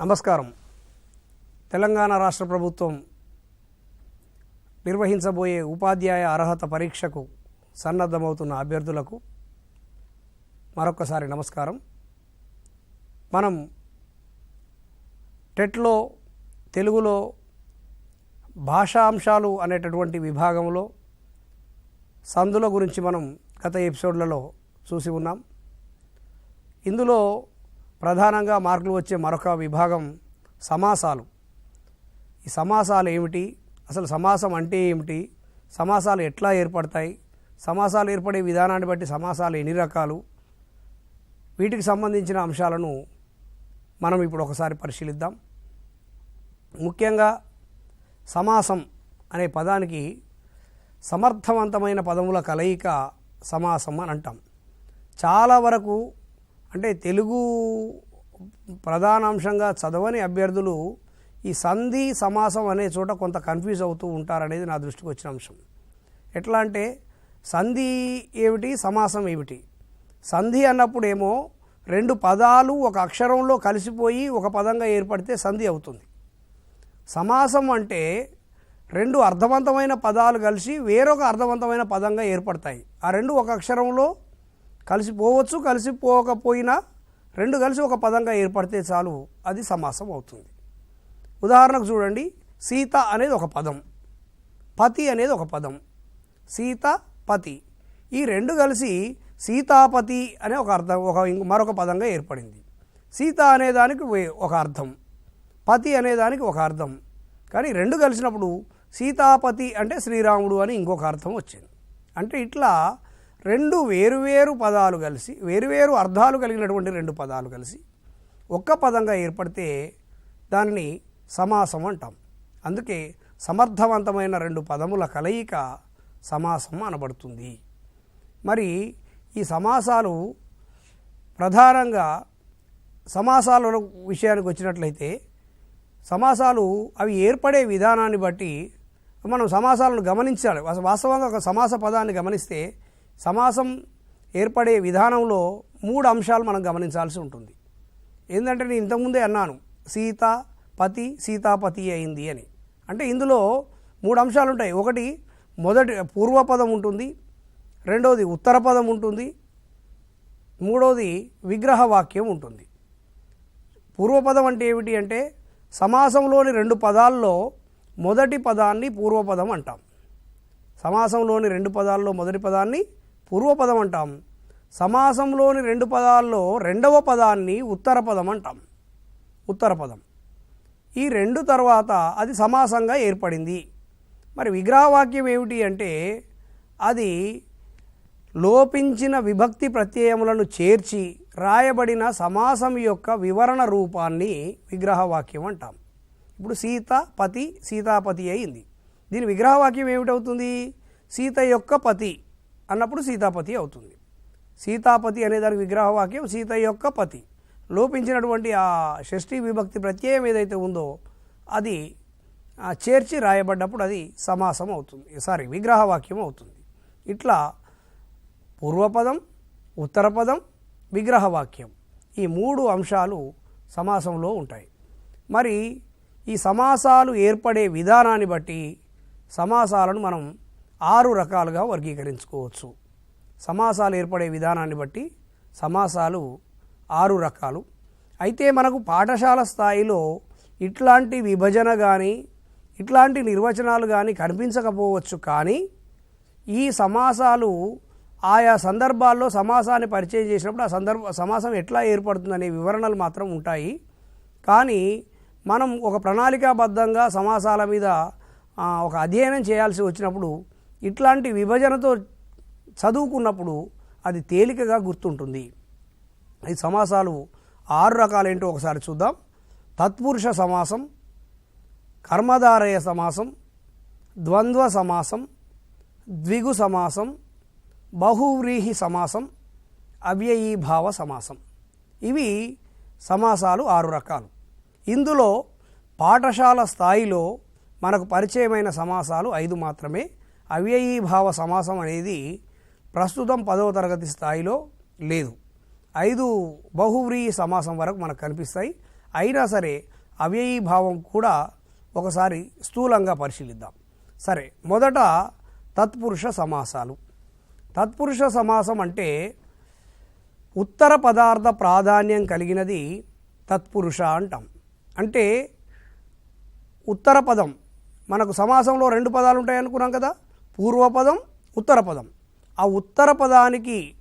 నమస్కారం. తెలంగాణ రాష్ట్ర ప్రభుత్వం నిర్వహించబోయే ఉపాధ్యాయ అర్హత పరీక్షకు సన్నద్ధమవుతున్న అభ్యర్థులకు మరొకసారి నమస్కారం. మనం టెట్లో తెలుగులో భాషాంశాలు అనేటటువంటి విభాగంలో సందుల గురించి మనం గత ఎపిసోడ్లలో చూసి ఉన్నాం. ఇందులో ప్రధానంగా మార్కులు వచ్చే మరొక విభాగం సమాసాలు. ఈ సమాసాలు ఏమిటి? అసలు సమాసం అంటే ఏమిటి? సమాసాలు ఎట్లా ఏర్పడతాయి? సమాసాలు ఏర్పడే విధానాన్ని బట్టి సమాసాలు ఎన్ని రకాలు? వీటికి సంబంధించిన అంశాలను మనం ఇప్పుడు ఒకసారి పరిశీలిద్దాం. ముఖ్యంగా సమాసం అనే పదానికి సమర్థవంతమైన పదముల కలయిక సమాసం అని అంటాం. చాలా వరకు అంటే తెలుగు ప్రధానాంశంగా చదవని అభ్యర్థులు ఈ సంధి సమాసం అనే చోట కొంత కన్ఫ్యూజ్ అవుతూ ఉంటారనేది నా దృష్టికి వచ్చిన అంశం. ఎట్లా అంటే సంధి ఏమిటి సమాసం ఏమిటి? సంధి అన్నప్పుడు ఏమో రెండు పదాలు ఒక అక్షరంలో కలిసిపోయి ఒక పదంగా ఏర్పడితే సంధి అవుతుంది. సమాసం అంటే రెండు అర్థవంతమైన పదాలు కలిసి వేరొక అర్థవంతమైన పదంగా ఏర్పడతాయి. ఆ రెండు ఒక అక్షరంలో కలిసిపోవచ్చు కలిసిపోకపోయినా రెండు కలిసి ఒక పదంగా ఏర్పడితే చాలు అది సమాసం అవుతుంది. ఉదాహరణకు చూడండి సీత అనేది ఒక పదం పతి అనేది ఒక పదం సీత పతి. ఈ రెండు కలిసి సీతాపతి అనే ఒక అర్థం ఒక మరొక పదంగా ఏర్పడింది. సీత అనేదానికి ఒక అర్థం పతి అనేదానికి ఒక అర్థం. కానీ రెండు కలిసినప్పుడు సీతాపతి అంటే శ్రీరాముడు అని ఇంకొక అర్థం వచ్చింది. అంటే ఇట్లా రెండు వేరువేరు పదాలు కలిసి వేరువేరు అర్థాలు కలిగినటువంటి రెండు పదాలు కలిసి ఒక్క పదంగా ఏర్పడితే దానిని సమాసం అంటాం. అందుకే సమర్థవంతమైన రెండు పదముల కలయిక సమాసం అనబడుతుంది. మరి ఈ సమాసాలు ప్రధానంగా సమాసాల విషయానికి వచ్చినట్లయితే సమాసాలు అవి ఏర్పడే విధానాన్ని బట్టి మనం సమాసాలను గమనించాలి. వాస్తవంగా ఒక సమాస పదాన్ని గమనిస్తే సమాసం ఏర్పడే విధానంలో మూడు అంశాలు మనం గమనించాల్సి ఉంటుంది. ఏంటంటే నేను ఇంతకుముందే అన్నాను సీత పతి సీతాపతి అయింది అని. అంటే ఇందులో మూడు అంశాలు ఉంటాయి. ఒకటి మొదటి పూర్వపదం ఉంటుంది. రెండవది ఉత్తర పదం ఉంటుంది. మూడవది విగ్రహ వాక్యం ఉంటుంది. పూర్వపదం అంటే ఏమిటి అంటే సమాసంలోని రెండు పదాల్లో మొదటి పదాన్ని పూర్వపదం అంటాం. సమాసంలోని రెండు పదాల్లో మొదటి పదాన్ని పూర్వపదం అంటాం సమాసంలోని రెండు పదాల్లో రెండవ పదాన్ని ఉత్తర పదం అంటాం ఉత్తర పదం. ఈ రెండు తర్వాత అది సమాసంగా ఏర్పడింది. మరి విగ్రహవాక్యం ఏమిటి అంటే అది లోపించిన విభక్తి ప్రత్యయములను చేర్చి రాయబడిన సమాసం యొక్క వివరణ రూపాన్ని విగ్రహవాక్యం అంటాం. ఇప్పుడు సీత పతి సీతాపతి అయింది. దీని విగ్రహవాక్యం ఏమిటవుతుంది? సీత యొక్క పతి. అన్నప్పుడు సీతాపతి అవుతుంది. సీతాపతి అనే దానికి విగ్రహవాక్యం సీత యొక్క పతి. లోపించినటువంటి ఆ షష్ఠీ విభక్తి ప్రత్యయం ఏదైతే ఉందో అది చేర్చి రాయబడ్డప్పుడు అది సమాసం అవుతుంది. సారీ విగ్రహవాక్యం అవుతుంది. ఇట్లా పూర్వపదం ఉత్తరపదం విగ్రహవాక్యం ఈ మూడు అంశాలు సమాసంలో ఉంటాయి. మరి ఈ సమాసాలు ఏర్పడే విధానాన్ని బట్టి సమాసాలను మనం ఆరు రకాలుగా వర్గీకరించుకోవచ్చు. సమాసాలు ఏర్పడే విధానాన్ని బట్టి సమాసాలు ఆరు రకాలు. అయితే మనకు పాఠశాల స్థాయిలో ఇట్లాంటి విభజన కానీ ఇట్లాంటి నిర్వచనాలు కానీ కనిపించకపోవచ్చు కానీ ఈ సమాసాలు ఆయా సందర్భాల్లో సమాసాన్ని పరిచయం చేసినప్పుడు ఆ సందర్భ సమాసం ఎట్లా ఏర్పడుతుందనే వివరణలు మాత్రం ఉంటాయి. కానీ మనం ఒక ప్రణాళికాబద్ధంగా సమాసాల మీద ఒక అధ్యయనం చేయాల్సి వచ్చినప్పుడు ఇట్లాంటి విభజనతో చదువుకున్నప్పుడు అది తేలికగా గుర్తుంటుంది. ఈ సమాసాలు ఆరు రకాలేంటో ఒకసారి చూద్దాం. తత్పురుష సమాసం కర్మధారయ సమాసం ద్వంద్వ సమాసం ద్విగు సమాసం బహువ్రీహి సమాసం అవ్యయీభావ సమాసం. ఇవి సమాసాలు ఆరు రకాలు. ఇందులో పాఠశాల స్థాయిలో మనకు పరిచయమైన సమాసాలు ఐదు మాత్రమే. అవ్యయీభావ సమాసం అనేది ప్రస్తుతం పదవ తరగతి స్థాయిలో లేదు. ఐదు బహువ్రీహి సమాసం వరకు మనకు కనిపిస్తాయి. అయినా సరే అవ్యయీభావం కూడా ఒకసారి స్థూలంగా పరిశీలిద్దాం. సరే మొదట తత్పురుష సమాసాలు. తత్పురుష సమాసం అంటే ఉత్తర పదార్థ ప్రాధాన్యం కలిగినది తత్పురుష అంటాం. అంటే ఉత్తర పదం. మనకు సమాసంలో రెండు పదాలు ఉంటాయి అనుకున్నాం కదా? పూర్వపదం ఉత్తర పదం ఆ ఉత్తర పదానికి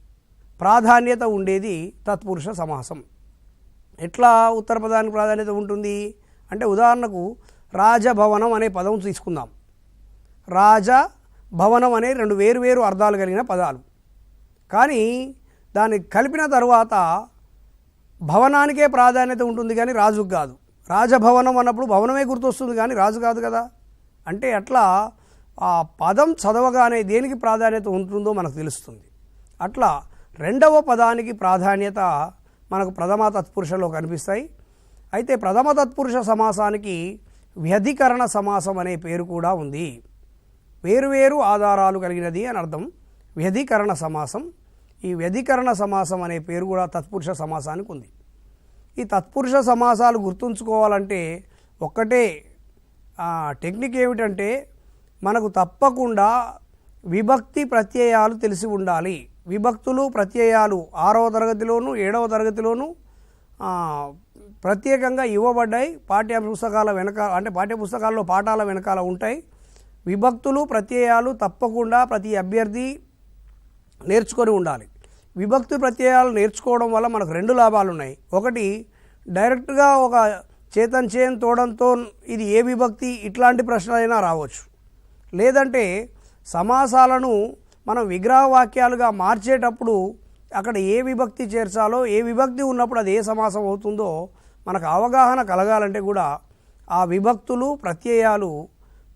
ప్రాధాన్యత ఉండేది తత్పురుష సమాసం. ఎట్లా ఉత్తర పదానికి ప్రాధాన్యత ఉంటుంది? అంటే ఉదాహరణకు రాజభవనం అనే పదం తీసుకుందాం. రాజ భవనం అనే రెండు వేరు వేరు అర్థాలు కలిగిన పదాలు. కానీ దాన్ని కలిపిన తరువాత భవనానికే ప్రాధాన్యత ఉంటుంది కానీ రాజుకు కాదు. రాజభవనం అన్నప్పుడు భవనమే గుర్తొస్తుంది కానీ రాజు కాదు కదా. అంటే అట్లా ఆ పదం చదవగానే దేనికి ప్రాధాన్యత ఉంటుందో మనకు తెలుస్తుంది. అట్లా రెండవ పదానికి ప్రాధాన్యత మనకు ప్రథమ తత్పురుషలో కనిపిస్తాయి. అయితే ప్రథమ తత్పురుష సమాసానికి వ్యధికరణ సమాసం అనే పేరు కూడా ఉంది. వేరువేరు ఆధారాలు కలిగినది అని అర్థం. వ్యధికరణ సమాసం. ఈ వ్యధికరణ సమాసం అనే పేరు కూడా తత్పురుష సమాసానికి ఉంది. ఈ తత్పురుష సమాసాలు గుర్తుంచుకోవాలంటే ఒక్కటే టెక్నిక్ ఏమిటంటే మనకు తప్పకుండా విభక్తి ప్రత్యయాలు తెలిసి ఉండాలి. విభక్తులు ప్రత్యయాలు ఆరవ తరగతిలోను ఏడవ తరగతిలోను ప్రత్యేకంగా ఇవ్వబడ్డాయి. పాఠ్య పుస్తకాల వెనక అంటే పాఠ్య పుస్తకాల్లో పాఠాల వెనకాల ఉంటాయి. విభక్తులు ప్రత్యయాలు తప్పకుండా ప్రతి అభ్యర్థి నేర్చుకొని ఉండాలి. విభక్తి ప్రత్యయాలు నేర్చుకోవడం వల్ల మనకు రెండు లాభాలు ఉన్నాయి. ఒకటి డైరెక్ట్గా ఒక చేతన్ చేన్ తోడంతో ఇది ఏ విభక్తి ఇట్లాంటి ప్రశ్నలైనా రావచ్చు. లేదంటే సమాసాలను మనం విగ్రహ వాక్యాలుగా మార్చేటప్పుడు అక్కడ ఏ విభక్తి చేర్చాలో ఏ విభక్తి ఉన్నప్పుడు అది ఏ సమాసం అవుతుందో మనకు అవగాహన కలగాలంటే కూడా ఆ విభక్తులు ప్రత్యయాలు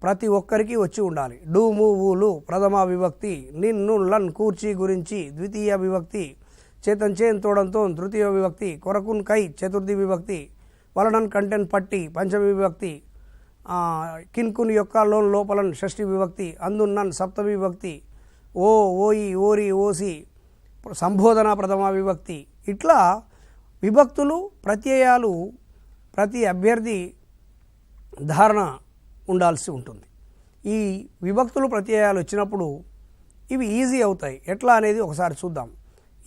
ప్రతి ఒక్కరికి వచ్చి ఉండాలి. డూ మూవులు ప్రథమ విభక్తి నిన్ను లన్ కూర్చి గురించి ద్వితీయ విభక్తి చేతన్ చేన్ తోడంతో తృతీయ విభక్తి కొరకున్ కై చతుర్థి విభక్తి వలనన్ కంటెన్ పట్టి పంచమి విభక్తి కిన్కున్ యొక్క లోన్ లోపలన్ షష్ఠి విభక్తి అందున్నన్ సప్తమి విభక్తి ఓ ఓయి ఓరి ఓసి సంబోధన ప్రథమ విభక్తి. ఇట్లా విభక్తులు ప్రత్యయాలు ప్రతి అభ్యర్థి ధారణ ఉండాల్సి ఉంటుంది. ఈ విభక్తులు ప్రత్యయాలు వచ్చినప్పుడు ఇవి ఈజీ అవుతాయి. ఎట్లా అనేది ఒకసారి చూద్దాం.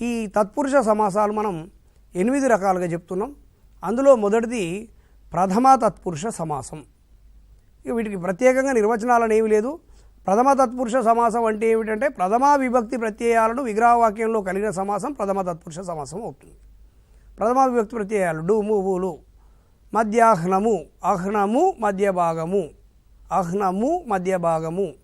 ఈ తత్పురుష సమాసాలు మనం ఎనిమిది రకాలుగా చెప్తున్నాం. అందులో మొదటిది ప్రథమ తత్పురుష సమాసం. వీటికి ప్రత్యేకంగా నిర్వచనాలను ఏమీ లేదు. ప్రథమ తత్పురుష సమాసం అంటే ఏమిటంటే ప్రథమా విభక్తి ప్రత్యయాలను విగ్రహవాక్యంలో కలిగిన సమాసం ప్రథమ తత్పురుష సమాసం అవుతుంది. ప్రథమ విభక్తి ప్రత్యయాలు డు మూవులు మధ్యాహ్నము అహ్నము మధ్య భాగము అహ్నము మధ్య భాగము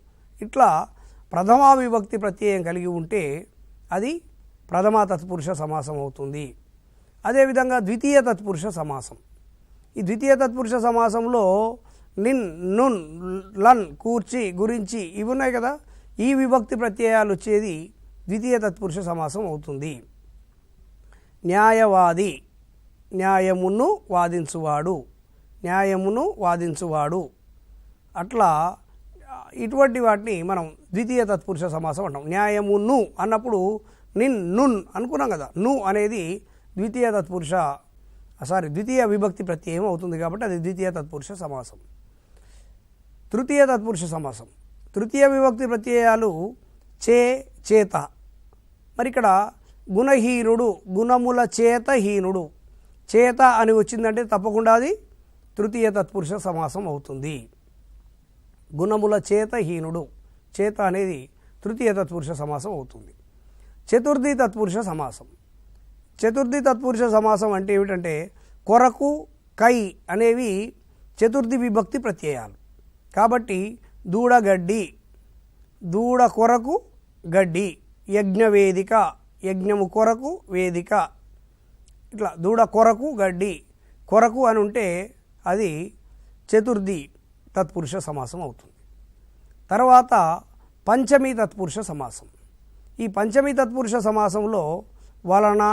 ఇట్లా ప్రథమా విభక్తి ప్రత్యయం కలిగి ఉంటే అది ప్రథమ తత్పురుష సమాసం అవుతుంది. అదేవిధంగా ద్వితీయ తత్పురుష సమాసం. ఈ ద్వితీయ తత్పురుష సమాసంలో నిన్ నున్ లన్ కూర్చి గురించి ఇవి ఉన్నాయి కదా? ఈ విభక్తి ప్రత్యయాలు వచ్చేది ద్వితీయ తత్పురుష సమాసం అవుతుంది. న్యాయవాది న్యాయమును వాదించువాడు. న్యాయమును వాదించువాడు. అట్లా ఇటువంటి వాటిని మనం ద్వితీయ తత్పురుష సమాసం అంటాం. న్యాయమును అన్నప్పుడు నిన్ నున్ అనుకున్నాం కదా? ను అనేది ద్వితీయ తత్పురుష సారీ ద్వితీయ విభక్తి ప్రత్యయం అవుతుంది కాబట్టి అది ద్వితీయ తత్పురుష సమాసం. తృతీయ తత్పురుష సమాసం. తృతీయ విభక్తి ప్రత్యయాలు చే చేత. మరి ఇక్కడ గుణహీనుడు గుణముల చేత హీనుడు. చేత అని వచ్చిందంటే తప్పకుండా అది తృతీయ తత్పురుష సమాసం అవుతుంది. గుణముల చేత హీనుడు. చేత అనేది తృతీయ తత్పురుష సమాసం అవుతుంది. చతుర్థి తత్పురుష సమాసం. చతుర్థి తత్పురుష సమాసం అంటే ఏమిటంటే కొరకు కై అనేవి చతుర్థి విభక్తి ప్రత్యయాలు. కాబట్టి దూడగడ్డి దూడ కొరకు గడ్డి యజ్ఞవేదిక యజ్ఞము కొరకు వేదిక. ఇట్లా దూడ కొరకు గడ్డి కొరకు అని ఉంటే అది చతుర్థి తత్పురుష సమాసం అవుతుంది. తర్వాత పంచమి తత్పురుష సమాసం. ఈ పంచమి తత్పురుష సమాసంలో వలన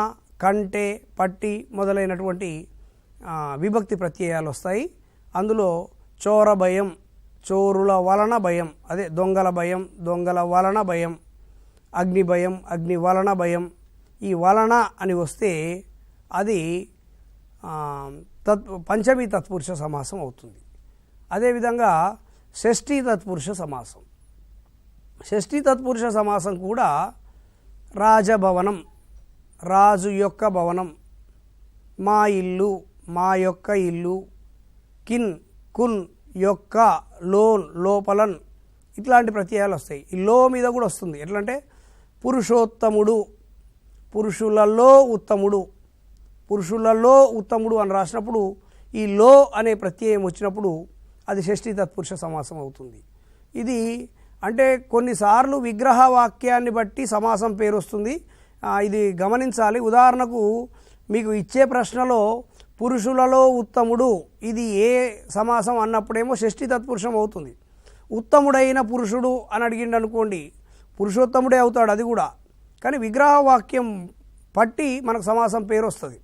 కంటే పట్టి మొదలైనటువంటి విభక్తి ప్రత్యయాలు వస్తాయి. అందులో చోర భయం చోరుల వలన భయం. అదే దొంగల భయం దొంగల వలన భయం అగ్ని భయం అగ్ని వలన భయం. ఈ వలన అని వస్తే అది తత్ పంచమి తత్పురుష సమాసం అవుతుంది. అదేవిధంగా షష్ఠీ తత్పురుష సమాసం. షష్ఠీ తత్పురుష సమాసం కూడా రాజభవనం రాజు యొక్క భవనం. మా ఇల్లు మా యొక్క ఇల్లు కిన్ కున్ యొక్క లోన్ లోపలన్ ఇట్లాంటి ప్రత్యయాలు వస్తాయి ఈ లో మీద కూడా వస్తుంది. ఎట్లంటే పురుషోత్తముడు పురుషులలో ఉత్తముడు పురుషులలో ఉత్తముడు అని రాసినప్పుడు ఈ లో అనే ప్రత్యయం వచ్చినప్పుడు అది షష్ఠి తత్పురుష సమాసం అవుతుంది. ఇది అంటే కొన్నిసార్లు విగ్రహ వాక్యాన్ని బట్టి సమాసం పేరు వస్తుంది ఇది గమనించాలి. ఉదాహరణకు మీకు ఇచ్చే ప్రశ్నలో పురుషులలో ఉత్తముడు ఇది ఏ సమాసం అన్నప్పుడేమో షష్ఠి తత్పురుషం అవుతుంది. ఉత్తముడైన పురుషుడు అని అడిగిండు అనుకోండి పురుషోత్తముడే అవుతాడు అది కూడా. కానీ విగ్రహ వాక్యం పట్టి మనకు సమాసం పేరు వస్తుంది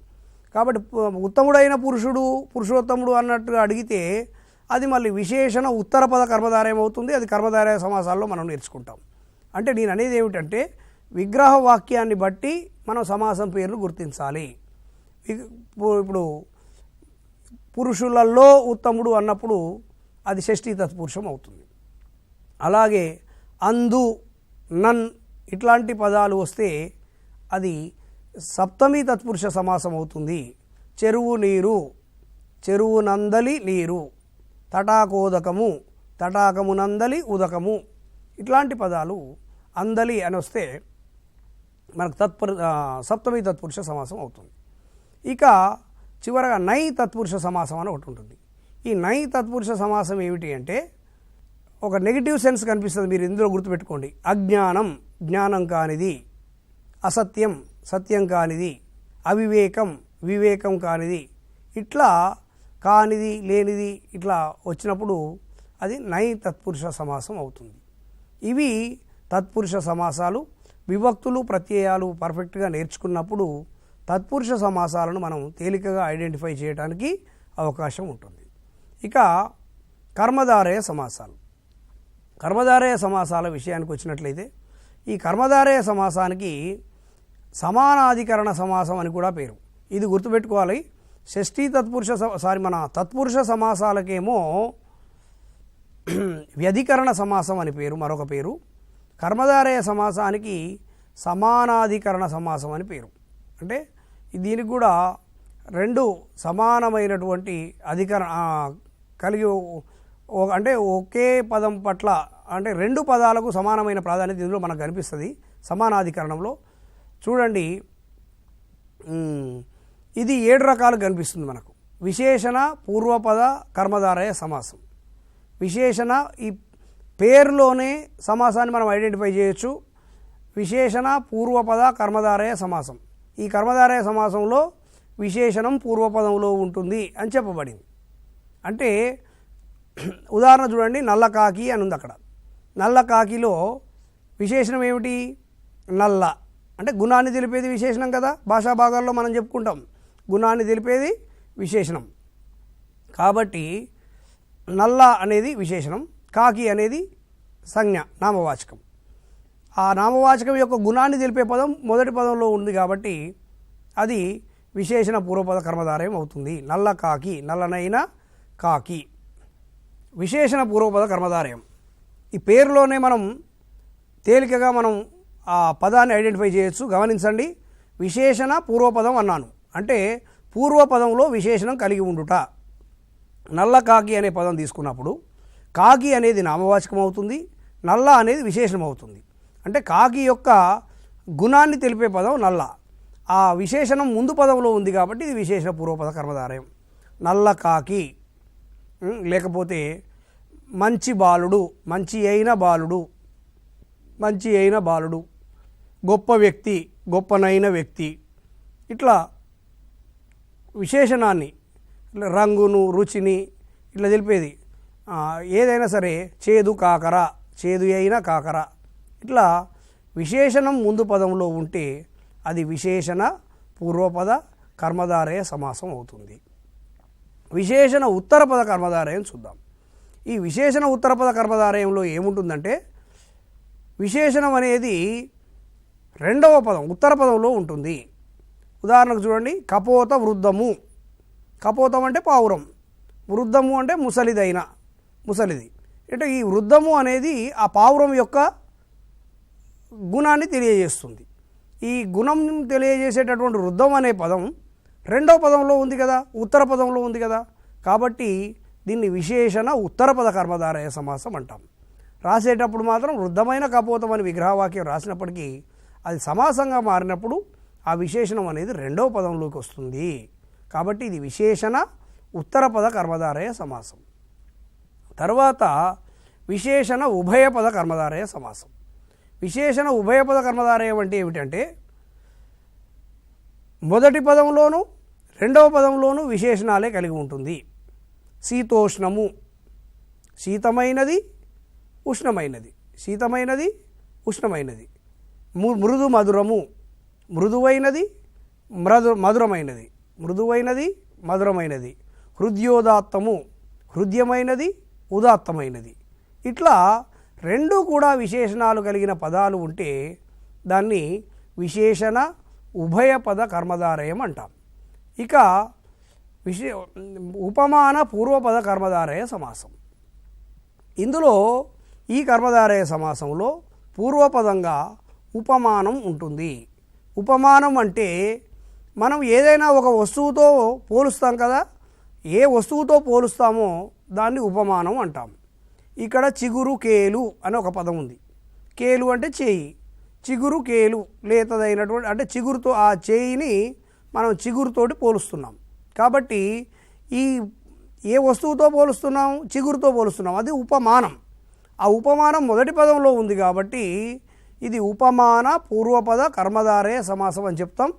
కాబట్టి ఉత్తముడైన పురుషుడు పురుషోత్తముడు అన్నట్టుగా అడిగితే అది మళ్ళీ విశేషణ ఉత్తర పద కర్మధారయం అవుతుంది అది కర్మధారయ సమాసాల్లో మనం నేర్చుకుంటాం. అంటే నేను అనేది ఏమిటంటే విగ్రహ వాక్యాన్ని బట్టి మనం సమాసం పేర్లు గుర్తించాలి. ఇప్పుడు- పురుషులలో ఉత్తముడు అన్నప్పుడు అది షష్ఠీ తత్పురుషం అవుతుంది. అలాగే అందు నన్ ఇట్లాంటి పదాలు వస్తే అది సప్తమి తత్పురుష సమాసం అవుతుంది. చెరువు నీరు చెరువు నందలి నీరు తటాకోదకము తటాకము నందలి ఉదకము ఇట్లాంటి పదాలు అందలి అని వస్తే మనకు తత్పరు సప్తమి తత్పురుష సమాసం అవుతుంది. ఇక చివరగా నై తత్పురుష సమాసం అని ఒకటి ఉంటుంది. ఈ నై తత్పురుష సమాసం ఏమిటి అంటే ఒక నెగిటివ్ సెన్స్ కనిపిస్తుంది. మీరు ఇందులో గుర్తుపెట్టుకోండి. అజ్ఞానం జ్ఞానం కానిది అసత్యం సత్యం కానిది అవివేకం వివేకం కానిది ఇట్లా కానిది లేనిది ఇట్లా వచ్చినప్పుడు అది నై తత్పురుష సమాసం అవుతుంది. ఇవి తత్పురుష సమాసాలు విభక్తులు ప్రత్యయాలు పర్ఫెక్ట్గా నేర్చుకున్నప్పుడు తత్పురుష సమాసాలను మనం తేలికగా ఐడెంటిఫై చేయడానికి అవకాశం ఉంటుంది. ఇక కర్మధారయ సమాసాలు. కర్మధారయ సమాసాల విషయానికి వచ్చినట్లయితే ఈ కర్మధారయ సమాసానికి సమానాధికరణ సమాసం అని కూడా పేరు. ఇది గుర్తుపెట్టుకోవాలి. షష్ఠీ తత్పురుష స- సారీ మన తత్పురుష సమాసాలకేమో వ్యధికరణ సమాసం అని పేరు మరొక పేరు. కర్మధారయ సమాసానికి సమానాధికరణ సమాసం అని పేరు. అంటే దీనికి కూడా రెండు సమానమైనటువంటి అధికరణ కలిగి అంటే ఒకే పదం పట్ల అంటే రెండు పదాలకు సమానమైన ప్రాధాన్యత ఇందులో మనకు కనిపిస్తుంది సమానాధికరణంలో. చూడండి ఇది ఏడు రకాలు కనిపిస్తుంది మనకు. విశేషణ పూర్వపద కర్మధారయ సమాసం. విశేషణ ఈ పేరులోనే సమాసాన్ని మనం ఐడెంటిఫై చేయొచ్చు. విశేషణ పూర్వపద కర్మధారయ సమాసం. ఈ కర్మధారయ సమాసంలో విశేషణం పూర్వపదంలో ఉంటుంది అని చెప్పబడింది. అంటే ఉదాహరణ చూడండి నల్ల కాకి అని ఉంది అక్కడ. నల్ల కాకిలో విశేషణం ఏమిటి? నల్ల. అంటే గుణాన్ని తెలిపేది విశేషణం కదా? భాషా భాగాల్లో మనం చెప్పుకుంటాం. గుణాన్ని తెలిపేది విశేషణం. కాబట్టి నల్ల అనేది విశేషణం కాకి అనేది సంజ్ఞ నామవాచకం. ఆ నామవాచకం యొక్క గుణాన్ని తెలిపే పదం మొదటి పదంలో ఉంది కాబట్టి అది విశేషణ పూర్వపద కర్మధారయం అవుతుంది. నల్ల కాకి నల్లనైన కాకి. విశేషణ పూర్వపద కర్మధారయం. ఈ పేరులోనే మనం తేలికగా మనం ఆ పదాన్ని ఐడెంటిఫై చేయొచ్చు. గమనించండి విశేషణ పూర్వపదం అన్నాను. అంటే పూర్వపదంలో విశేషణం కలిగి ఉండుట. నల్ల కాకి అనే పదం తీసుకున్నప్పుడు కాకి అనేది నామవాచకం అవుతుంది నల్ల అనేది విశేషణం అవుతుంది. అంటే కాకి యొక్క గుణాన్ని తెలిపే పదం నల్ల. ఆ విశేషణం ముందు పదంలో ఉంది కాబట్టి ఇది విశేషణ పూర్వపద కర్మధారయం. నల్ల కాకి లేకపోతే మంచి బాలుడు మంచి అయిన బాలుడు మంచి అయిన బాలుడు గొప్ప వ్యక్తి గొప్పనైన వ్యక్తి. ఇట్లా విశేషణాన్ని రంగును రుచిని ఇట్లా తెలిపేది. ఏదైనా సరే చేదు కాకర చేదు అయిన కాకర. ఇట్లా విశేషణం ముందు పదంలో ఉంటే అది విశేషణ పూర్వపద కర్మధారయ సమాసం అవుతుంది. విశేషణ ఉత్తరపద కర్మధారయం చూద్దాం. ఈ విశేషణ ఉత్తరపద కర్మధారయంలో ఏముంటుందంటే విశేషణం అనేది రెండవ పదం ఉత్తర పదంలో ఉంటుంది. ఉదాహరణకు చూడండి కపోత వృద్ధము. కపోతం అంటే పావురం. వృద్ధము అంటే ముసలిదైన ముసలిది. అంటే ఈ వృద్ధము అనేది ఆ పావురం యొక్క గుణాన్ని తెలియజేస్తుంది. ఈ గుణం తెలియజేసేటటువంటి వృద్ధం అనే పదం రెండవ పదంలో ఉంది కదా ఉత్తర పదంలో ఉంది కదా. కాబట్టి దీన్ని విశేషణ ఉత్తర పద కర్మధారయ సమాసం అంటాం. రాసేటప్పుడు మాత్రం వృద్ధమైన కపోతం అని విగ్రహవాక్యం రాసినప్పటికీ అది సమాసంగా మారినప్పుడు ఆ విశేషణం అనేది రెండవ పదంలోకి వస్తుంది. కాబట్టి ఇది విశేషణ ఉత్తర పద కర్మధారయ సమాసం. తర్వాత విశేషణ ఉభయపద కర్మధారయ సమాసం. విశేషణ ఉభయపద కర్మధారయం అంటే ఏమిటంటే మొదటి పదంలోనూ రెండవ పదంలోనూ విశేషణాలే కలిగి ఉంటుంది. శీతోష్ణము శీతమైనది ఉష్ణమైనది. శీతమైనది ఉష్ణమైనది. మృదు మధురము మృదువైనది మృదు మధురమైనది. మృదువైనది మధురమైనది. హృదయోదాత్తము హృదయమైనది ఉదాత్తమైనది. ఇట్లా రెండు కూడా విశేషణాలు కలిగిన పదాలు ఉంటే దాన్ని విశేషణ ఉభయపద కర్మధారయం అంటాం. ఇక విశే ఉపమాన పూర్వపద కర్మధారయ సమాసం. ఇందులో ఈ కర్మధారయ సమాసంలో పూర్వపదంగా ఉపమానం ఉంటుంది. ఉపమానం అంటే మనం ఏదైనా ఒక వస్తువుతో పోలుస్తాం కదా ఏ వస్తువుతో పోలుస్తామో దాన్ని ఉపమానం అంటాం. ఇక్కడ చిగురు కేలు అని ఒక పదం ఉంది. కేలు అంటే చేయి. చిగురు కేలు లేతదైనటువంటి అంటే చిగురుతో ఆ చేయిని మనం చిగురుతోటి పోలుస్తున్నాం. కాబట్టి ఈ ఏ వస్తువుతో పోలుస్తున్నాం? చిగురుతో పోలుస్తున్నాం. అది ఉపమానం. ఆ ఉపమానం మొదటి పదంలో ఉంది కాబట్టి ఇది ఉపమాన పూర్వపద కర్మధారే సమాసం అని చెప్తాం.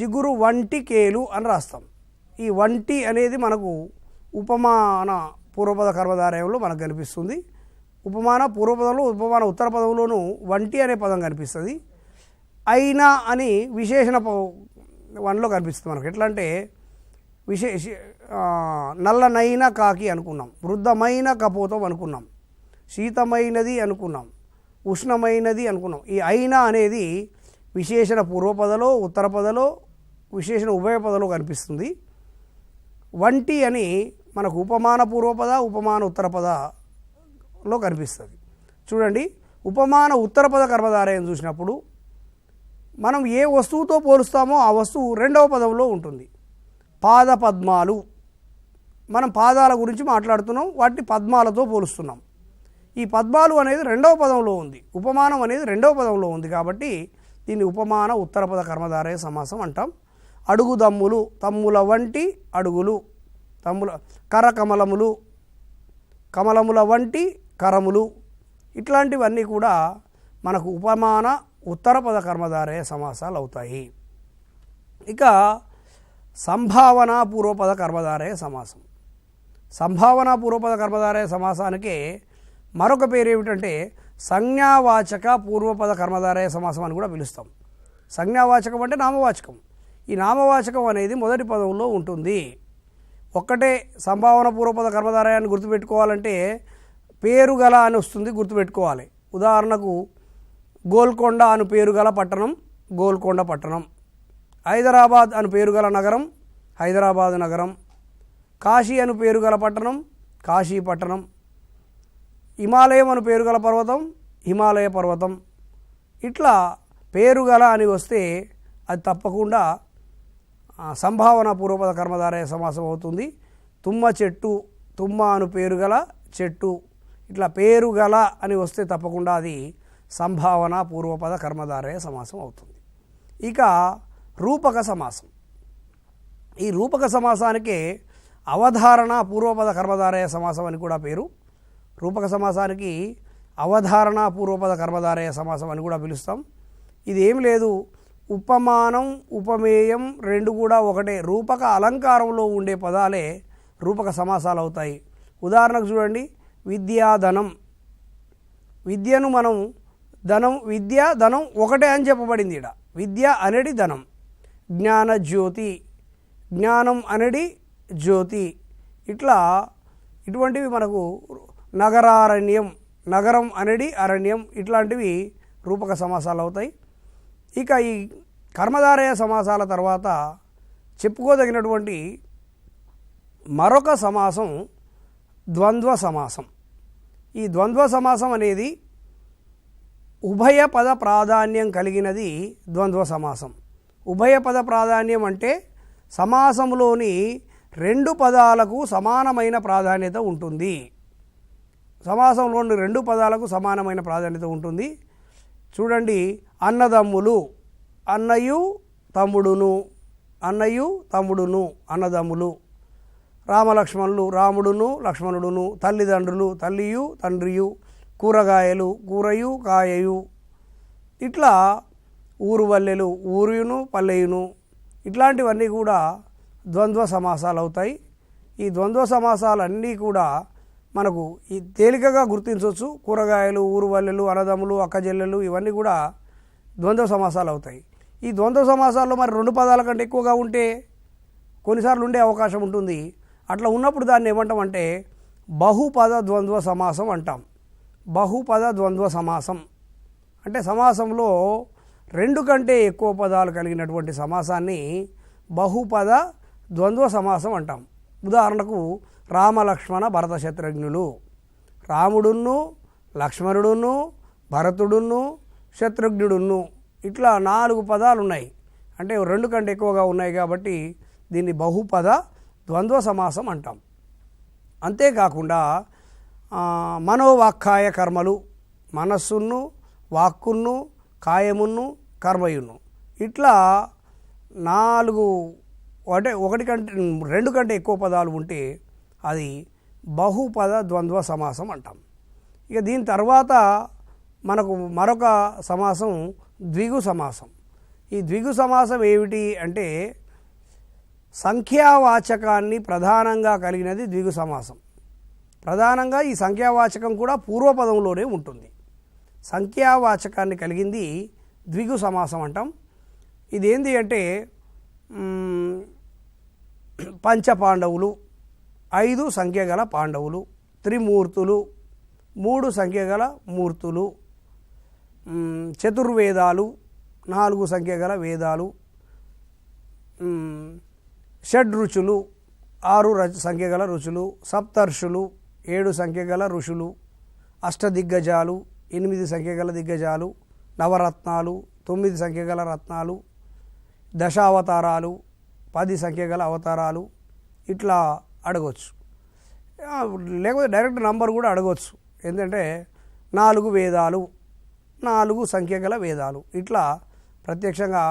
చిగురు వంటి కేలు అని రాస్తాం. ఈ వంటి అనేది మనకు ఉపమాన పూర్వపద కర్మధారయంలో మనకు కనిపిస్తుంది. ఉపమాన పూర్వపదంలో ఉపమాన ఉత్తర పదంలోనూ వంటి అనే పదం కనిపిస్తుంది. అయినా అని విశేషణ ప- వన్లో కనిపిస్తుంది మనకు. ఎట్లా అంటే విశేష నల్లనైన కాకి అనుకున్నాం. వృద్ధమైన కపోతం అనుకున్నాం. శీతమైనది అనుకున్నాం. ఉష్ణమైనది అనుకున్నాం. ఈ అయినా అనేది విశేషణ పూర్వపదలో ఉత్తర పదలో విశేషణ ఉభయ పదలో కనిపిస్తుంది. వంటి అని మనకు ఉపమాన పూర్వపద ఉపమాన ఉత్తర పదలో కనిపిస్తుంది. చూడండి ఉపమాన ఉత్తర పద కర్మధారయం చూసినప్పుడు మనం ఏ వస్తువుతో పోలుస్తామో ఆ వస్తువు రెండవ పదంలో ఉంటుంది. పాద పద్మాలు మనం పాదాల గురించి మాట్లాడుతున్నాం వాటిని పద్మాలతో పోలుస్తున్నాం. ఈ పద్మాలు అనేది రెండవ పదంలో ఉంది. ఉపమానం అనేది రెండవ పదంలో ఉంది కాబట్టి దీన్ని ఉపమాన ఉత్తరపద కర్మధారయ సమాసం అంటాం. అడుగు దమ్ములు తమ్ముల వంటి అడుగులు. తమ్ముల కరకమలములు కమలముల వంటి కరములు ఇట్లాంటివన్నీ కూడా మనకు ఉపమాన ఉత్తర పద కర్మధారయ సమాసాలు అవుతాయి. ఇక సంభావన పూర్వపద కర్మధారయ సమాసం. సంభావన పూర్వపద కర్మధారయ సమాసానికి మరొక పేరు ఏమిటంటే సంజ్ఞావాచక పూర్వపద కర్మధారయ సమాసం అని కూడా పిలుస్తాం. సంజ్ఞావాచకం అంటే నామవాచకం. ఈ నామవాచకం అనేది మొదటి పదంలో ఉంటుంది. ఒక్కటే సంభావన పూర్వపద కర్మధారయాన్ని గుర్తుపెట్టుకోవాలంటే పేరు గల అని వస్తుంది గుర్తుపెట్టుకోవాలి. ఉదాహరణకు గోల్కొండ అను పేరు గల పట్టణం గోల్కొండ పట్టణం. హైదరాబాద్ అను పేరు గల నగరం హైదరాబాద్ నగరం. కాశీ అను పేరు గల పట్టణం కాశీ పట్టణం. హిమాలయం అను పేరు గల పర్వతం హిమాలయ పర్వతం. ఇట్లా పేరు గల అని వస్తే అది తప్పకుండా సంభావన పూర్వపద కర్మధారయ సమాసం అవుతుంది. తుమ్మ చెట్టు తుమ్మ అను పేరు గల చెట్టు ఇట్లా పేరు గల అని వస్తే తప్పకుండా అది సంభావన పూర్వపద కర్మధారయ సమాసం అవుతుంది. ఇక రూపక సమాసం. ఈ రూపక సమాసానికి అవధారణ పూర్వపద కర్మధారయ సమాసం అని కూడా పేరు. రూపక సమాసానికి అవధారణ పూర్వపద కర్మధారయ సమాసం అని కూడా పిలుస్తాం. ఇది ఏం లేదు. ఉపమానం ఉపమేయం రెండు కూడా ఒకటే. రూపక అలంకారంలో ఉండే పదాలే రూపక సమాసాలు అవుతాయి ఉదాహరణకు చూడండి విద్యాధనం. విద్యను మనం ధనం విద్య ధనం ఒకటే అని చెప్పబడింది ఇక్కడ విద్య అనేది ధనం. జ్ఞాన జ్యోతి. జ్ఞానం అనేది జ్యోతి. ఇట్లా ఇటువంటివి మనకు నగరారణ్యం నగరం అనేది అరణ్యం ఇట్లాంటివి రూపక సమాసాలు అవుతాయి ఇక ఈ కర్మధారయ సమాసాల తర్వాత చెప్పుకోదగినటువంటి మరొక సమాసం ద్వంద్వ సమాసం. ఈ ద్వంద్వ సమాసం అనేది ఉభయ పద ప్రాధాన్యం కలిగినది ద్వంద్వ సమాసం. ఉభయ పద ప్రాధాన్యం అంటే సమాసంలోని రెండు పదాలకు సమానమైన ప్రాధాన్యత ఉంటుంది. సమాసంలోని రెండు పదాలకు సమానమైన ప్రాధాన్యత ఉంటుంది. చూడండి అన్నదమ్ములు అన్నయు తమ్ముడును అన్నయు తమ్ముడును అన్నదమ్ములు. రామలక్ష్మణులు రాముడును లక్ష్మణుడును తల్లిదండ్రులు తల్లియు తండ్రియు కూరగాయలు కూరయు కాయయు. ఇట్లా ఊరు వల్లెలు ఊరుయును పల్లెయును ఇట్లాంటివన్నీ కూడా ద్వంద్వ సమాసాలు అవుతాయి ఈ ద్వంద్వ సమాసాలన్నీ కూడా మనకు ఈ తేలికగా గుర్తించవచ్చు కూరగాయలు ఊరు వల్లెలు అన్నదమ్ములు అక్కజెల్లెలు ఇవన్నీ కూడా ద్వంద్వ సమాసాలు అవుతాయి. ఈ ద్వంద్వ సమాసాల్లో మరి రెండు పదాల కంటే ఎక్కువగా ఉంటే కొన్నిసార్లు ఉండే అవకాశం ఉంటుంది. అట్లా ఉన్నప్పుడు దాన్ని ఏమంటామంటే బహుపద ద్వంద్వ సమాసం అంటాం. బహుపద ద్వంద్వ సమాసం. అంటే సమాసంలో రెండు కంటే ఎక్కువ పదాలు కలిగినటువంటి సమాసాన్ని బహుపద ద్వంద్వ సమాసం అంటాం. ఉదాహరణకు రామలక్ష్మణ భరత శత్రుఘ్నులు రాముడును లక్ష్మణుడును భరతుడును శత్రుఘ్నుడును. ఇట్లా నాలుగు పదాలు ఉన్నాయి అంటే రెండు కంటే ఎక్కువగా ఉన్నాయి కాబట్టి దీన్ని బహుపద ద్వంద్వ సమాసం అంటాం. అంతేకాకుండా మనోవాక్కాయ కర్మలు మనస్సును వాక్కును కాయమును కర్మయును. ఇట్లా నాలుగు అంటే ఒకటి కంటే రెండు కంటే ఎక్కువ పదాలు ఉంటే అది బహుపద ద్వంద్వ సమాసం అంటాం. ఇక దీని తర్వాత మనకు మరొక సమాసం ద్విగు సమాసం. ఈ ద్విగు సమాసం ఏమిటి అంటే సంఖ్యావాచకాన్ని ప్రధానంగా కలిగినది ద్విగు సమాసం. ప్రధానంగా ఈ సంఖ్యావాచకం కూడా పూర్వపదంలోనే ఉంటుంది. సంఖ్యావాచకాన్ని కలిగింది ద్విగు సమాసం అంటాం. ఇది అంటే పంచపాండవులు ఐదు సంఖ్య గల పాండవులు త్రిమూర్తులు మూడు సంఖ్య గల మూర్తులు చతుర్వేదాలు నాలుగు సంఖ్య గల వేదాలు షడ్ రుచులు ఆరు సంఖ్య గల రుచులు సప్తర్షులు ఏడు సంఖ్య గల ఋషులు అష్టదిగ్గజాలు ఎనిమిది సంఖ్య గల దిగ్గజాలు నవరత్నాలు తొమ్మిది సంఖ్య గల రత్నాలు దశావతారాలు పది సంఖ్య గల అవతారాలు ఇట్లా అడగవచ్చు లేకపోతే డైరెక్ట్ నంబర్ కూడా అడగవచ్చు ఎందుకంటే నాలుగు వేదాలు నాలుగు సంఖ్య గల వేదాలు. ఇట్లా ప్రత్యక్షంగా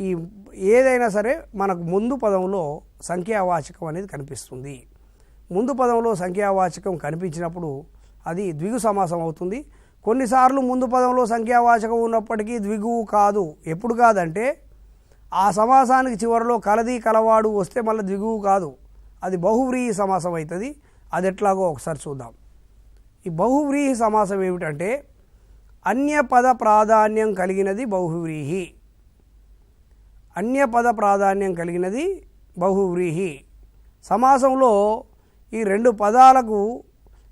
ఈ ఏదైనా సరే మనకు ముందు పదంలో సంఖ్యావాచకం అనేది కనిపిస్తుంది. ముందు పదంలో సంఖ్యావాచకం కనిపించినప్పుడు అది ద్విగు సమాసం అవుతుంది. కొన్నిసార్లు ముందు పదంలో సంఖ్యావాచకం ఉన్నప్పటికీ ద్విగువు కాదు. ఎప్పుడు కాదంటే ఆ సమాసానికి చివరిలో కలది కలవాడు వస్తే మళ్ళీ ద్విగువు కాదు. అది బహువ్రీహి సమాసం అవుతుంది. అది ఎట్లాగో ఒకసారి చూద్దాం. ఈ బహువ్రీహి సమాసం ఏమిటంటే అన్యపద ప్రాధాన్యం కలిగినది బహువ్రీహి. అన్యపద ప్రాధాన్యం కలిగినది బహువ్రీహి. సమాసంలో ఈ రెండు పదాలకు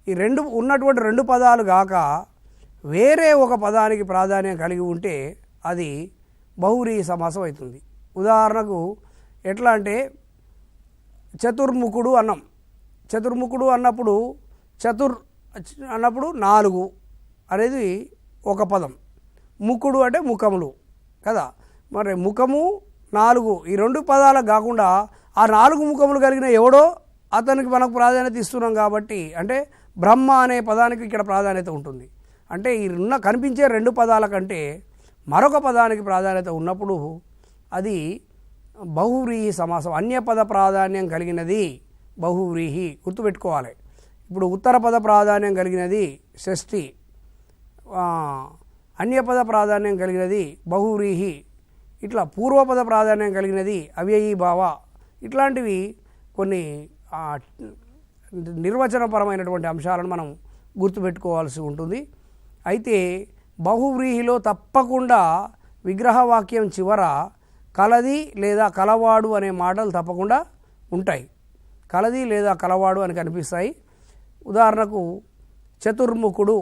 ఈ రెండు ఉన్నటువంటి రెండు పదాలు కాక వేరే ఒక పదానికి ప్రాధాన్యం కలిగి ఉంటే అది బహువ్రీహి సమాసం అవుతుంది. ఉదాహరణకు ఎట్లా అంటే చతుర్ముఖుడు అన్నం. చతుర్ముఖుడు అన్నప్పుడు చతుర్ అన్నప్పుడు నాలుగు అనేది ఒక పదం. ముఖుడు అంటే ముఖములు కదా? మరి ముఖము నాలుగు ఈ రెండు పదాలకు కాకుండా ఆ నాలుగు ముఖములు కలిగిన ఎవడో అతనికి మనకు ప్రాధాన్యత ఇస్తున్నాం కాబట్టి అంటే బ్రహ్మ అనే పదానికి ఇక్కడ ప్రాధాన్యత ఉంటుంది. అంటే ఈ ఉన్న కనిపించే రెండు పదాల కంటే మరొక పదానికి ప్రాధాన్యత ఉన్నప్పుడు అది బహువ్రీహి సమాసం అన్యపద ప్రాధాన్యం కలిగినది బహువ్రీహి గుర్తుపెట్టుకోవాలి. ఇప్పుడు ఉత్తర పద ప్రాధాన్యం కలిగినది షష్ఠి. అన్యపద ప్రాధాన్యం కలిగినది బహువ్రీహి. ఇట్లా పూర్వపద ప్రాధాన్యం కలిగినది అవ్యయీభావ ఇట్లాంటివి కొన్ని నిర్వచనపరమైనటువంటి అంశాలను మనం గుర్తుపెట్టుకోవాల్సి ఉంటుంది. అయితే బహువ్రీహిలో తప్పకుండా విగ్రహవాక్యం చివర కలది లేదా కలవాడు అనే మాటలు తప్పకుండా ఉంటాయి. కలది లేదా కలవాడు అని కనిపిస్తాయి. ఉదాహరణకు చతుర్ముఖుడు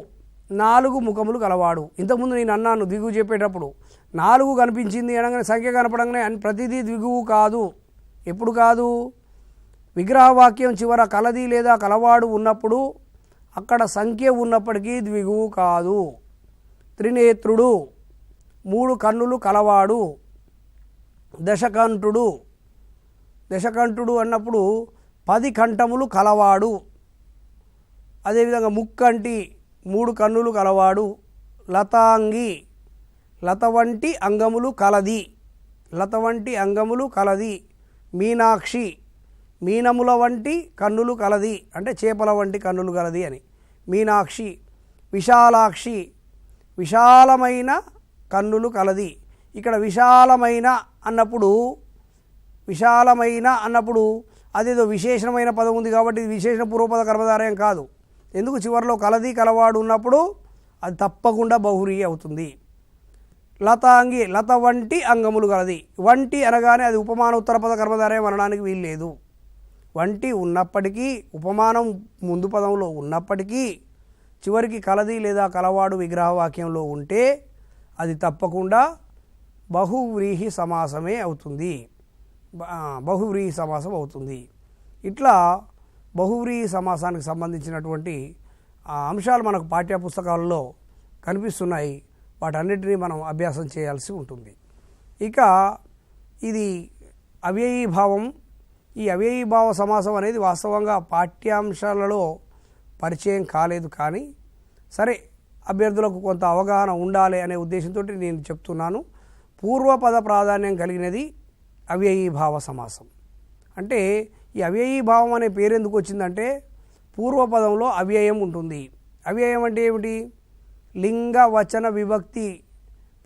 నాలుగు ముఖములు కలవాడు ఇంతకుముందు నేను అన్నాను దిగు చెప్పేటప్పుడు. నాలుగు కనిపించింది అనగానే సంఖ్య కనపడంగానే అని ప్రతిదీ దిగువు కాదు. ఎప్పుడు కాదు? విగ్రహవాక్యం చివర కలది లేదా కలవాడు ఉన్నప్పుడు అక్కడ సంఖ్య ఉన్నప్పటికీ ద్విగువు కాదు. త్రినేత్రుడు మూడు కన్నులు కలవాడు. దశకంఠుడు దశకంఠుడు అన్నప్పుడు పది కంఠములు కలవాడు. అదేవిధంగా ముక్కంటి మూడు కన్నులు కలవాడు. లతాంగి లత వంటి అంగములు కలది. లత వంటి అంగములు కలది. మీనాక్షి మీనముల వంటి కన్నులు కలది. అంటే చేపల వంటి కన్నులు కలది అని. మీనాక్షి విశాలాక్షి విశాలమైన కన్నులు కలది. ఇక్కడ విశాలమైన అన్నప్పుడు విశాలమైన అన్నప్పుడు అదేదో విశేషమైన పదం ఉంది కాబట్టి ఇది విశేషణ పూర్వపద కర్మధారయం కాదు. ఎందుకు చివరిలో కలది కలవాడు ఉన్నప్పుడు అది తప్పకుండా బహురీ అవుతుంది. లతాంగి లత వంటి అంగములు కలది. వంటి అనగానే అది ఉపమాన ఉత్తరపద కర్మధారయం అనడానికి వీల్లేదు వంటి ఉన్నప్పటికీ ఉపమానం ముందు పదంలో ఉన్నప్పటికీ చివరికి కలది లేదా కలవాడు విగ్రహవాక్యంలో ఉంటే అది తప్పకుండా బహువ్రీహి సమాసమే అవుతుంది. బహువ్రీహి సమాసం అవుతుంది. ఇట్లా బహువ్రీహి సమాసానికి సంబంధించినటువంటి అంశాలు మనకు పాఠ్య పుస్తకాల్లో కనిపిస్తున్నాయి. వాటన్నిటినీ మనం అభ్యాసం చేయాల్సి ఉంటుంది. ఇక ఇది అవ్యయీభావం ఈ అవ్యయీభావ సమాసం అనేది వాస్తవంగా పాఠ్యాంశాలలో పరిచయం కాలేదు కానీ సరే అభ్యర్థులకు కొంత అవగాహన ఉండాలి అనే ఉద్దేశంతో నేను చెప్తున్నాను. పూర్వపద ప్రాధాన్యం కలిగినది అవ్యయీభావ సమాసం. అంటే ఈ అవ్యయీభావం అనే పేరు ఎందుకు వచ్చిందంటే పూర్వపదంలో అవ్యయం ఉంటుంది. అవ్యయం అంటే ఏమిటి? లింగ వచన విభక్తి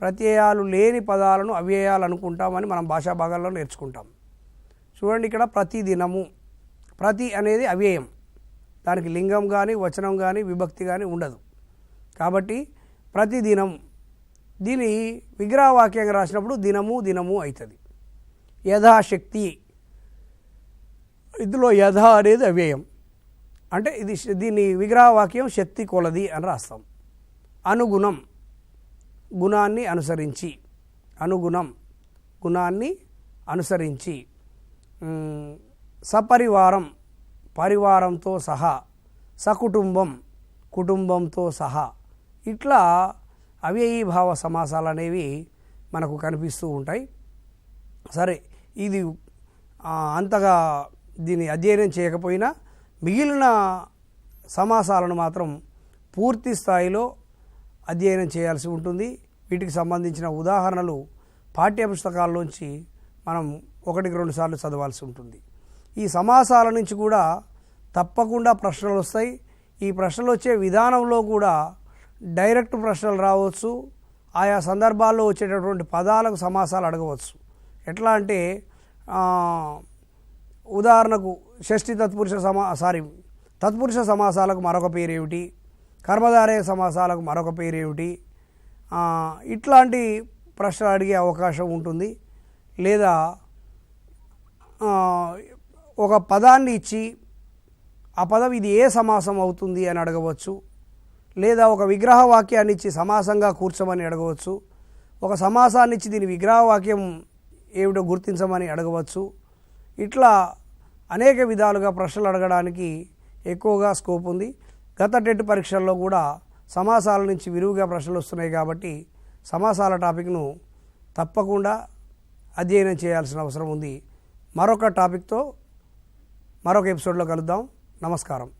ప్రత్యయాలు లేని పదాలను అవ్యయాలు అనుకుంటామని మనం భాషా భాగాల్లో నేర్చుకుంటాం. చూడండి ఇక్కడ ప్రతి దినము. ప్రతి అనేది అవ్యయం. దానికి లింగం కానీ వచనం కానీ విభక్తి కానీ ఉండదు. కాబట్టి ప్రతిదినం దీని విగ్రహవాక్యంగా రాసినప్పుడు దినము దినము అవుతుంది. యథాశక్తి ఇందులో యథ అనేది అవ్యయం అంటే ఇది దీన్ని దీని విగ్రహవాక్యం శక్తి కొలది అని రాస్తాం. అనుగుణం. గుణాన్ని అనుసరించి. అనుగుణం. గుణాన్ని అనుసరించి. సపరివారం. పరివారంతో సహా. సకుటుంబం. కుటుంబంతో సహా. ఇట్లా అవ్యయీభావ సమాసాలు అనేవి మనకు కనిపిస్తూ ఉంటాయి. సరే ఇది అంతగా దీన్ని అధ్యయనం చేయకపోయినా మిగిలిన సమాసాలను మాత్రం పూర్తి స్థాయిలో అధ్యయనం చేయాల్సి ఉంటుంది. వీటికి సంబంధించిన ఉదాహరణలు పాఠ్యపుస్తకాల్లోంచి మనం ఒకటికి రెండు సార్లు చదవాల్సి ఉంటుంది. ఈ సమాసాల నుంచి కూడా తప్పకుండా ప్రశ్నలు వస్తాయి. ఈ ప్రశ్నలు వచ్చే విధానంలో కూడా డైరెక్ట్ ప్రశ్నలు రావచ్చు. ఆయా సందర్భాల్లో వచ్చేటటువంటి పదాలకు సమాసాలు అడగవచ్చు. ఎట్లా అంటే ఉదాహరణకు షష్ఠి తత్పురుష సమా సారీ తత్పురుష సమాసాలకు మరొక పేరు కర్మధారయ సమాసాలకు మరొక పేరు ఇట్లాంటి ప్రశ్నలు అడిగే అవకాశం ఉంటుంది. లేదా ఒక పదాన్ని ఇచ్చి ఆ పదం ఇది ఏ సమాసం అవుతుంది అని అడగవచ్చు. లేదా ఒక విగ్రహ వాక్యాన్ని ఇచ్చి సమాసంగా కూర్చోమని అడగవచ్చు. ఒక సమాసాన్ని ఇచ్చి దీని విగ్రహ వాక్యం ఏమిటో గుర్తించమని అడగవచ్చు. ఇట్లా అనేక విధాలుగా ప్రశ్నలు అడగడానికి ఎక్కువగా స్కోప్ ఉంది. గత టెట్ పరీక్షల్లో కూడా సమాసాల నుంచి విరివిగా ప్రశ్నలు వస్తున్నాయి కాబట్టి సమాసాల టాపిక్ను తప్పకుండా అధ్యయనం చేయాల్సిన అవసరం ఉంది. మరొక టాపిక్తో మరొక ఎపిసోడ్లో కలుద్దాం. నమస్కారం.